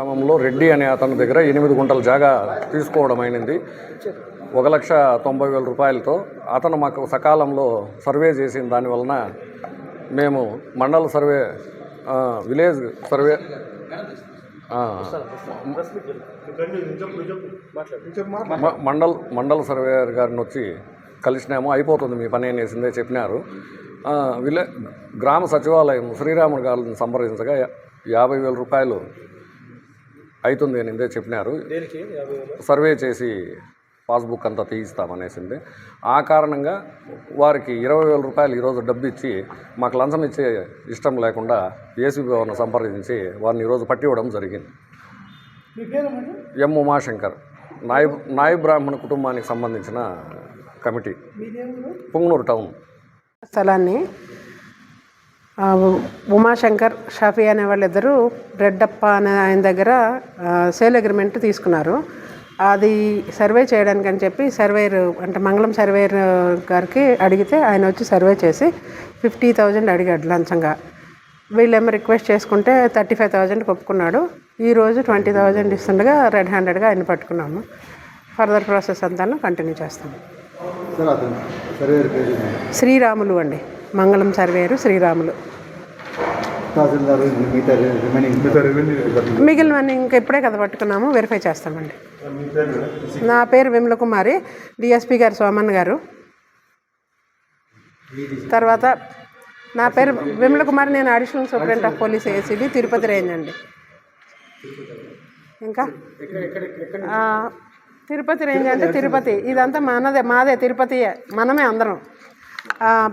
గ్రామంలో రెడ్డి అనే అతని దగ్గర ఎనిమిది గుంటల జాగా తీసుకోవడం అయినది. ఒక లక్ష తొంభై వేల రూపాయలతో అతను మాకు సకాలంలో సర్వే చేసిన దానివలన మేము మండల సర్వే విలేజ్ సర్వే మండల్ మండల సర్వేయర్ గారిని వచ్చి కలిసినాము. అయిపోతుంది మీ పని అనేసిందే చెప్పినారు. విలే గ్రామ సచివాలయం శ్రీరాముడు గారిని సంప్రదించగా యాభై వేల రూపాయలు అవుతుంది అని ఇందే చెప్పినారు. సర్వే చేసి పాస్బుక్ అంతా తీయిస్తామనేసింది. ఆ కారణంగా వారికి ఇరవై వేల రూపాయలు ఈరోజు డబ్బు ఇచ్చి మాకు లంచం ఇచ్చే ఇష్టం లేకుండా ఏసీబీ వారిని సంప్రదించి వారిని ఈరోజు పట్టి ఇవ్వడం జరిగింది. ఎం ఉమాశంకర్. నాయబ్ నాయబ్ బ్రాహ్మణ కుటుంబానికి సంబంధించిన కమిటీ. పుంగనూరు టౌన్. స్థలాన్ని ఉమాశంకర్ షాఫీ అనే వాళ్ళిద్దరూ రెడ్డప్ప అనే ఆయన దగ్గర సేల్ అగ్రిమెంట్ తీసుకున్నారు. అది సర్వే చేయడానికి అని చెప్పి సర్వేయర్ అంటే మంగళం సర్వేయర్ గారికి అడిగితే ఆయన వచ్చి సర్వే చేసి ఫిఫ్టీ థౌజండ్ అడిగాడు లంచంగా. వీళ్ళేమో రిక్వెస్ట్ చేసుకుంటే థర్టీ ఫైవ్ థౌజండ్కి ఒప్పుకున్నాడు. ఈరోజు ట్వంటీ థౌజండ్ ఇస్తుండగా రెడ్ హ్యాండెడ్గా ఆయన పట్టుకున్నాము. ఫర్దర్ ప్రాసెస్ అంతా కంటిన్యూ చేస్తాము. సర్వేర్ శ్రీరాములు అండి. మంగళం సర్వేయరు శ్రీరాములు. మిగిలినవన్నీ ఇంకా ఇప్పుడే కదా పట్టుకున్నాము వెరిఫై చేస్తామండి. నా పేరు విమల కుమారి డిఎస్పి గారు సోమన్ గారు. తర్వాత నా పేరు విమల కుమారి నేను additional superintendent of police ACB Tirupati range అండి. ఇంకా? ఆ, తిరుపతి రేంజ్ అంటే తిరుపతి. ఇదంతా మనదే మాదే తిరుపతి మనమే అందరం.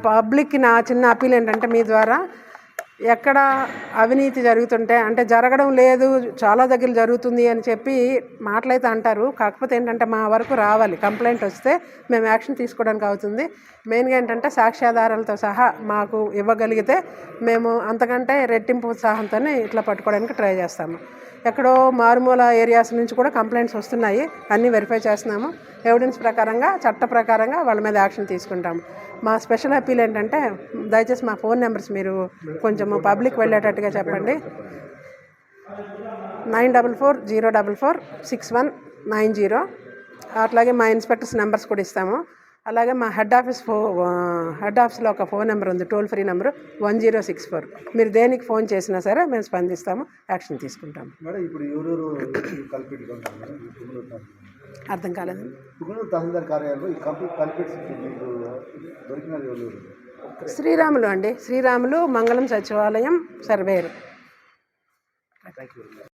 పబ్లిక్కి నా చిన్న అప్పీల్ ఏంటంటే మీ ద్వారా ఎక్కడ అవినీతి జరుగుతుంటే అంటే జరగడం లేదు చాలా దగ్గర జరుగుతుంది అని చెప్పి మాటలైతే అంటారు. కాకపోతే ఏంటంటే మా వరకు రావాలి. కంప్లైంట్ వస్తే మేము యాక్షన్ తీసుకోవడానికి అవుతుంది. మెయిన్గా ఏంటంటే సాక్ష్యాధారాలతో సహా మాకు ఇవ్వగలిగితే మేము అంతకంటే రెట్టింపు ఉత్సాహంతోనే ఇట్లా పట్టుకోవడానికి ట్రై చేస్తాము. ఎక్కడో మారుమూల ఏరియాస్ నుంచి కూడా కంప్లైంట్స్ వస్తున్నాయి. అన్నీ వెరిఫై చేస్తున్నాము. ఎవిడెన్స్ ప్రకారంగా చట్ట ప్రకారంగా వాళ్ళ మీద యాక్షన్ తీసుకుంటాము. మా స్పెషల్ అప్పీల్ ఏంటంటే దయచేసి మా ఫోన్ నెంబర్స్ మీరు కొంచెము పబ్లిక్ వెళ్ళేటట్టుగా చెప్పండి. Nine double four zero double four six one nine zero. అట్లాగే మా ఇన్స్పెక్టర్స్ నెంబర్స్ కూడా ఇస్తాము. అలాగే మా హెడ్ ఆఫీస్ ఫో హెడ్ ఆఫీస్లో ఒక ఫోన్ నెంబర్ ఉంది toll free number one zero six four. మీరు దేనికి ఫోన్ చేసినా సరే మేము స్పందిస్తాము యాక్షన్ తీసుకుంటాము. అర్థం కాలేదు. తహసీల్దార్ కార్యాలయంలో ఈ కంప్లీట్ శ్రీరాములు అండి. శ్రీరాములు మంగళం సచివాలయం సర్వేరు.